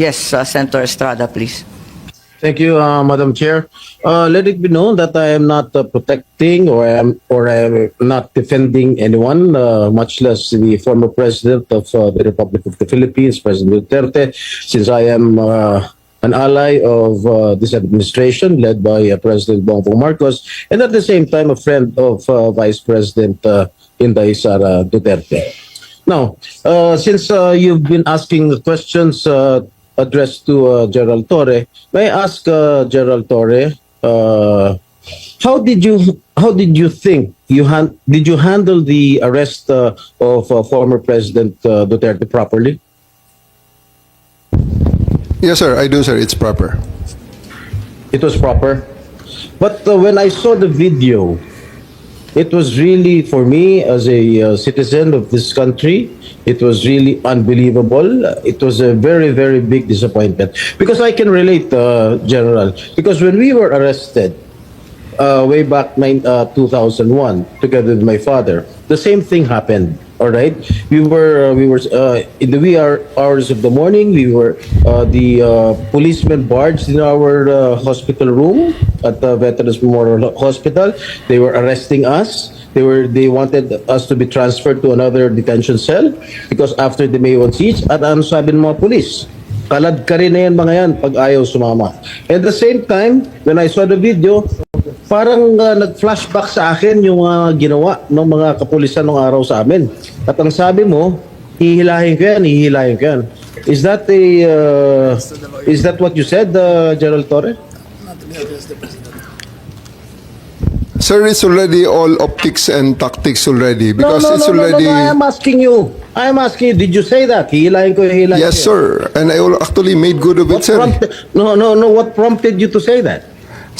Yes, uh, Senator Estrada, please. Thank you, uh, Madam Chair. Uh, let it be known that I am not uh, protecting or I am or I am not defending anyone, uh, much less the former president of uh, the Republic of the Philippines, President Duterte, since I am uh, an ally of uh, this administration led by uh, President Bongbong Marcos, and at the same time a friend of uh, Vice President uh, Inday Sara Duterte. Now, uh, since uh, you've been asking questions uh, addressed to uh, Gerald Torre, may I ask uh, Gerald Torre, uh, how did you how did you think you han- did you handle the arrest uh, of uh, former President uh, Duterte properly? Yes, sir. I do, sir. It's proper. It was proper. But uh, when I saw the video, it was really, for me as a uh, citizen of this country, it was really unbelievable. It was a very, very big disappointment. Because I can relate, uh, General. Because when we were arrested, uh, way back nine, uh, 2001 together with my father. The same thing happened. All right, we were uh, we were uh, in the wee hour, hours of the morning. We were uh, the uh, policemen barged in our uh, hospital room at the Veterans Memorial Hospital. They were arresting us. They were they wanted us to be transferred to another detention cell because after the May 1 siege, at ano sabi ng mga police? Kalad ka rin na yan mga yan pag ayaw sumama. At the same time, when I saw the video, parang uh, nag-flashback sa akin yung uh, ginawa ng mga kapulisan ng araw sa amin. At ang sabi mo, hihilahin ko yan, hihilahin ko yan. Is that a, uh, is that what you said, uh, Gerald Torre? Sir, it's already all optics and tactics already because no, no, it's no, no, already. no, no, I am asking you. I am asking you, did you say that? Hihilahin ko, hihilahin Yes, ko sir. And I al- actually made good of it, What sir. prompted, no, no, no, what prompted you to say that?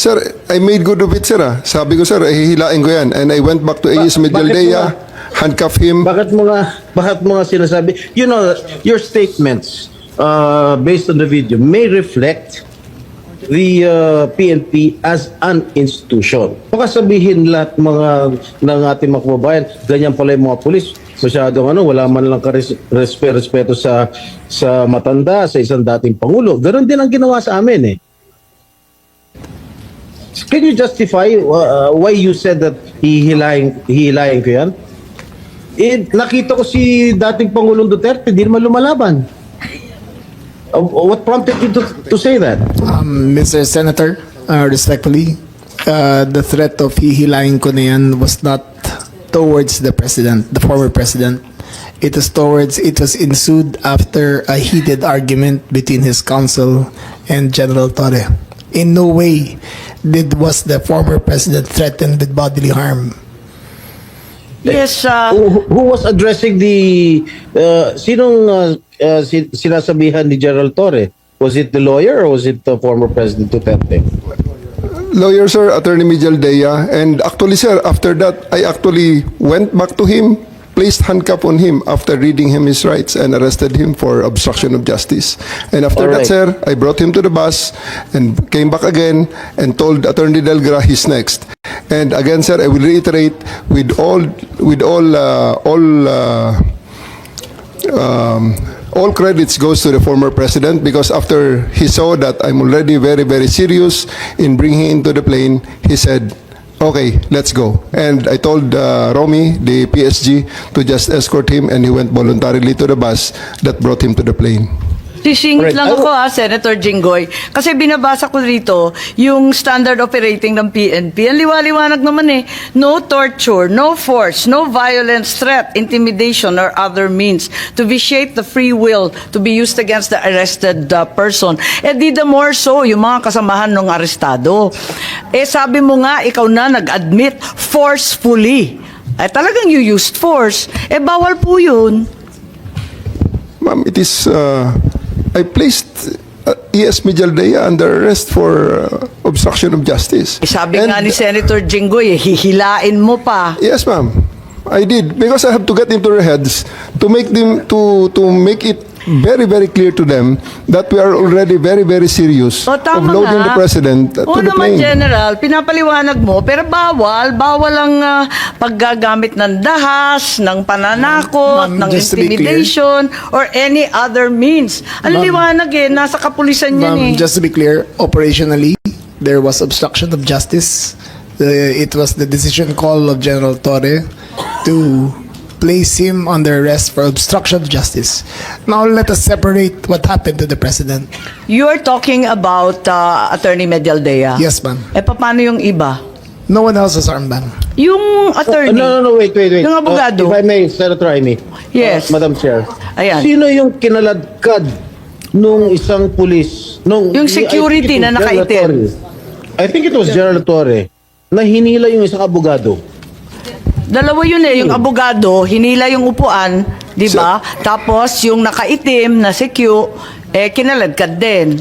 Sir, I made good of it, sir. ah. Sabi ko, sir, hihilain ko yan. And I went back to bakit Medialdea, mo handcuff him. Bakit mo nga, bakit mo nga sinasabi? You know, your statements uh, based on the video may reflect the uh, PNP as an institution. Baka sabihin lahat mga ng ating mga kababayan, ganyan pala yung mga pulis. Masyadong ano, wala man lang kares- respe- respeto sa sa matanda, sa isang dating pangulo. Ganon din ang ginawa sa amin eh. Can you justify uh, why you said that hihilahin, hihilahin ko yan? Eh, nakita ko si dating Pangulong Duterte, di naman lumalaban. Uh, what prompted you to, to say that? Um, Mr. Senator, uh, respectfully, uh, the threat of hihilahin ko na yan was not towards the president, the former president. It was towards, it was ensued after a heated argument between his counsel and General Torre. In no way did was the former president threatened with bodily harm. Yes, uh, Who, who was addressing the... Uh, sinong uh, uh, sin- sinasabihan ni Gerald Torre? Was it the lawyer or was it the former President Duterte? Lawyer, sir, Attorney Medialdea. And actually, sir, after that, I actually went back to him, placed handcuff on him after reading him his rights and arrested him for obstruction of justice. And after that, sir, I brought him to the bus and came back again and told Attorney Delgra he's next. And again, sir, I will reiterate with all with all uh, all uh, um, all credits goes to the former president because after he saw that I'm already very very serious in bringing him into the plane, he said, "Okay, let's go." And I told uh, Romy, the PSG, to just escort him, and he went voluntarily to the bus that brought him to the plane. Sisingit lang ako ha, Senator Jinggoy. Kasi binabasa ko rito yung standard operating ng PNP. Ang liwaliwanag naman eh. No torture, no force, no violence, threat, intimidation, or other means to vitiate the free will to be used against the arrested uh, person. Eh di the more so, yung mga kasamahan ng arestado. Eh sabi mo nga, ikaw na nag-admit forcefully. Eh talagang you used force. Eh bawal po yun. Ma'am, it is. Uh, I placed uh, ES Mijaldea under arrest for uh, obstruction of justice. Eh, sabi And- nga ni Senator Jinggoy, eh, hihilain mo pa. Yes, ma'am. I did because I have to get into their heads to make them to to make it very, very clear to them that we are already very, very serious O, of tama loading nga. the president uh, Oo to the naman, plane. General, pinapaliwanag mo, pero bawal, bawal ang ah, paggagamit ng dahas, ng pananakot, Ma'am, ng just to be clear. intimidation, or any other means. Ang Ma'am. liwanag eh, nasa kapulisan yan Ma'am, eh. just to be clear, operationally, there was obstruction of justice. Uh, it was the decision call of General Torre to place him under arrest for obstruction of justice. Now let us separate what happened to the president. You're talking about ah, Attorney Medialdea. Yes, ma'am. Eh, paano yung iba? No one else was armed, ma'am. Yung Uh, attorney. no, no, no, wait, wait, wait. Yung abogado. Uh, if I may, Senator Amy. Yes. Uh, Madam Chair. Ayan. Sino yung kinaladkad nung isang pulis? Nung, Yung I security it na nakaitim. I think it was General Torre na hinila yung isang abogado. Dalawa yun eh, yung abogado, hinila yung upuan, di ba? Tapos yung nakaitim na si Q, eh kinaladkad din.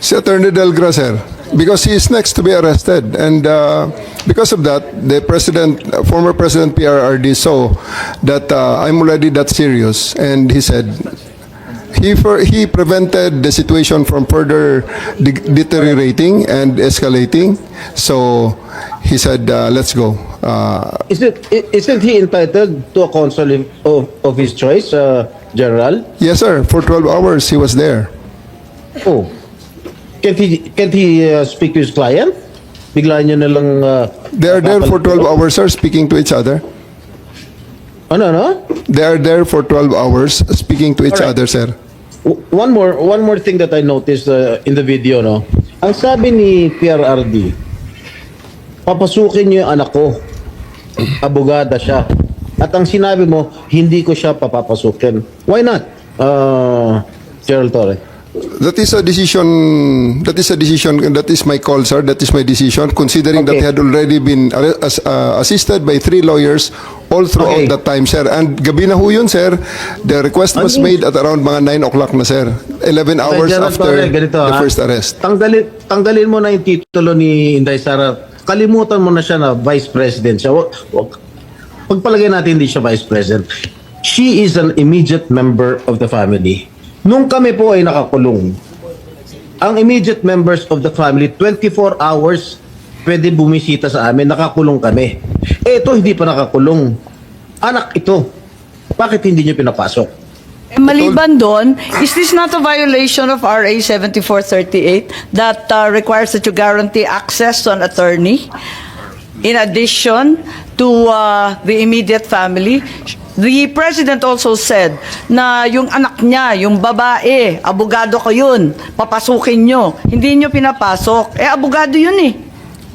Si Attorney Delgra, sir, because he is next to be arrested. And uh, because of that, the president, uh, former President PRRD saw that uh, I'm already that serious. And he said, he, for, he prevented the situation from further de- deteriorating and escalating. So he said, uh, let's go. Uh, Is it, i- isn't he entitled to a counsel of, of his choice, uh, General? yes, sir, for 12 hours he was there. Oh. Can't he, can't he uh, speak to his client? Bigla niyo na lang... Uh, They are there for 12 hours, sir, speaking to each other. Ano, ano? They are there for 12 hours speaking to each Alright. other, sir. One more one more thing that I noticed uh, in the video no. Ang sabi ni PRRD, papasukin niyo yung anak ko. Abogada siya. At ang sinabi mo, hindi ko siya papapasukin. Why not? Uh, Gerald Torre. That is a decision. That is a decision. That is my call, sir. That is my decision. Considering that Okay. he had already been uh, assisted by three lawyers all throughout Okay. that time, sir. And gabi na ho yun, sir. The request was Ano? made at around mga 9 o'clock na, sir. 11 hours Gerald after Torre, ganito, the ha? first arrest. Tanggalin, tanggalin mo na yung titulo ni Inday Sara. Kalimutan mo na siya na Vice President siya. Wag, wag, pagpalagay natin hindi siya Vice President. She is an immediate member of the family. Nung kami po ay nakakulong, ang immediate members of the family, 24 hours pwede bumisita sa amin, nakakulong kami. Eh, ito hindi pa nakakulong. Anak ito. Bakit hindi niyo pinapasok? Eh, maliban doon, is this not a violation of RA 7438 that uh, requires that you guarantee access to an attorney? In addition to uh, the immediate family, the president also said na yung anak niya, yung babae, abogado ko yun, papasukin nyo. Hindi nyo pinapasok. Eh, abogado yun eh.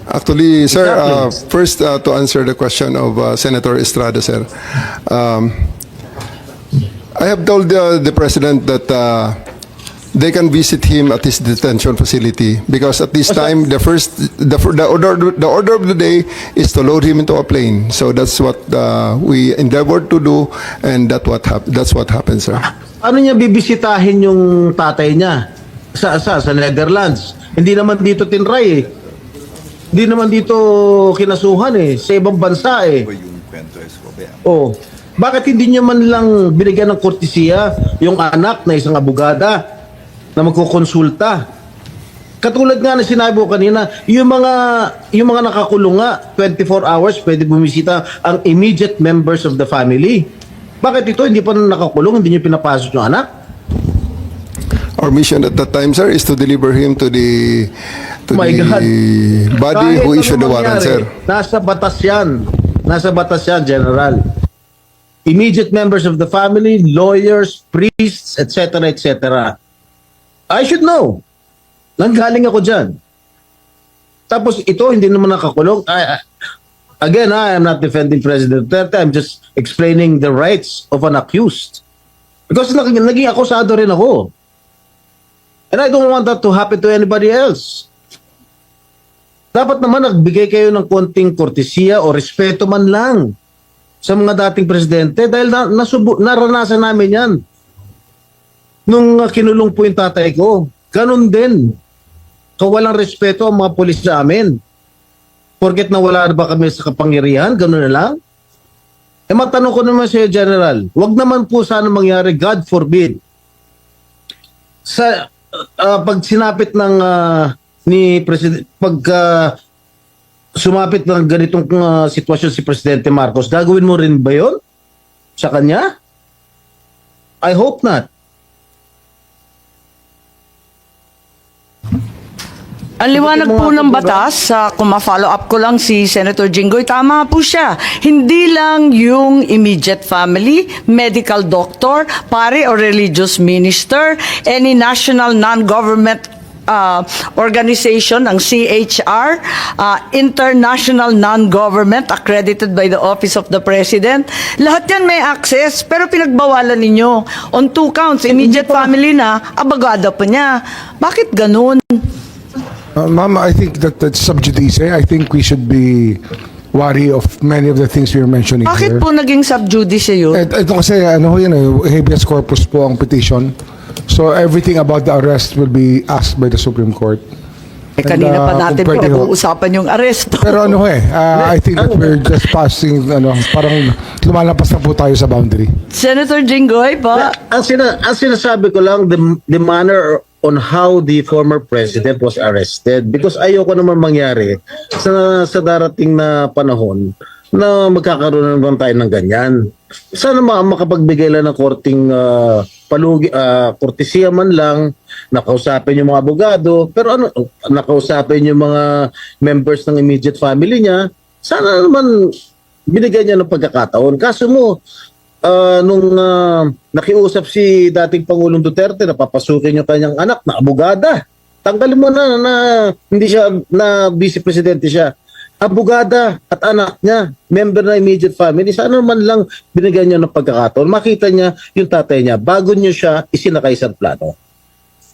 Actually, sir, uh, first uh, to answer the question of uh, Senator Estrada, sir. Um, I have told uh, the president that uh, they can visit him at his detention facility because at this time the first the, the order the order of the day is to load him into a plane. So that's what uh, we endeavored to do, and that what hap- that's what happened, sir. Ano niya bibisitahin yung tatay niya? Sa, sa, sa Netherlands. Hindi naman dito tinray eh. Hindi naman dito kinasuhan eh. Sa ibang bansa eh. Oh. Bakit hindi niya man lang binigyan ng kortesiya yung anak na isang abogada na magkukonsulta? Katulad nga na sinabi ko kanina, yung mga yung mga nakakulong nga 24 hours pwede bumisita ang immediate members of the family. Bakit ito hindi pa nakakulong, hindi niyo pinapasok yung anak? Our mission at that time, sir, is to deliver him to the to My the God. body Kahit who issued the warrant, mangyari, sir. Nasa batas yan. Nasa batas yan, General. Immediate members of the family, lawyers, priests, etc., etc. I should know. Nanggaling ako dyan. Tapos ito, hindi naman nakakulong. I, I- again, I am not defending President Duterte. I'm just explaining the rights of an accused. Because naging, naging akusado rin ako. And I don't want that to happen to anybody else. Dapat naman nagbigay kayo ng konting kortesiya o respeto man lang sa mga dating presidente dahil na, nasubu, naranasan namin yan. Nung uh, kinulong po yung tatay ko, ganun din. Kawalang respeto ang mga polis sa amin. Porket nawala na ba kami sa kapangyarihan, ganun na lang. Eh matanong ko naman sa General, wag naman po sana mangyari, God forbid, sa ah, pag sinapit ng ah, ni president pag ah, sumapit ng ganitong ah, sitwasyon si Presidente Marcos, gagawin mo rin ba 'yon sa kanya? I hope not. Ang liwanag po ng batas, sa kung ma-follow up ko lang si Senator Jinggoy, tama po siya. Hindi lang yung immediate family, medical doctor, pare or religious minister, any national non-government uh, organization, ang CHR, uh, international non-government accredited by the Office of the President. Lahat yan may access, pero pinagbawalan ninyo. On two counts, immediate family na, abagada pa niya. Bakit ganun? Uh, Ma'am, I think that that's sub judice. I think we should be wary of many of the things you're mentioning Bakit here. po naging sub judice yun? Et, ito kasi, ano ho yan eh, habeas corpus po ang petition. So everything about the arrest will be asked by the Supreme Court. Eh, kanina And, pa uh, natin kung pwede ho. pinag-uusapan yung aresto. Pero ano ho eh, uh, I think that we're just passing, ano, parang lumalampas na po tayo sa boundary. Senator Jinggoy, pa? ang, sina, ang sinasabi ko lang the, the manner on how the former president was arrested because ayoko naman mangyari sa sa darating na panahon na magkakaroon naman tayo ng ganyan. Sana ma makapagbigay lang ng korting uh, palugi, ah, kortesiya man lang, nakausapin yung mga abogado, pero ano, nakausapin yung mga members ng immediate family niya, sana naman binigyan niya ng pagkakataon. Kaso mo, ah, nung ah, nakiusap si dating Pangulong Duterte na papasukin yung kanyang anak na abogada. Tanggalin mo na na hindi siya na vice presidente siya. Abogada at anak niya, member na immediate family, sana man lang binigyan niya ng pagkakataon. Makita niya yung tatay niya bago niyo siya isinakay sa plano.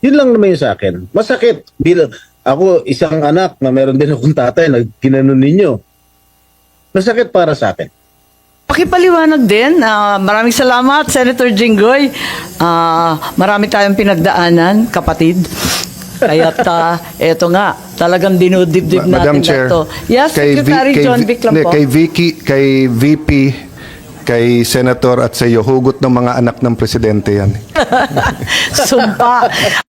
Yun lang naman yung sa akin. Masakit. Bilang, ako, isang anak na meron din akong tatay na ginanon ninyo. Masakit para sa akin. Pakipaliwanag din. Ah, maraming salamat, Senator Jinggoy. Ah, marami tayong pinagdaanan, kapatid. Kaya't uh, eto nga, talagang dinudibdib Ma- natin Madam Chair. na to. Yes, kay V- Secretary kay John V- Vic lang po. Kay, Vicky, kay VP, kay Senator at sa iyo, hugot ng mga anak ng presidente yan. Sumpa.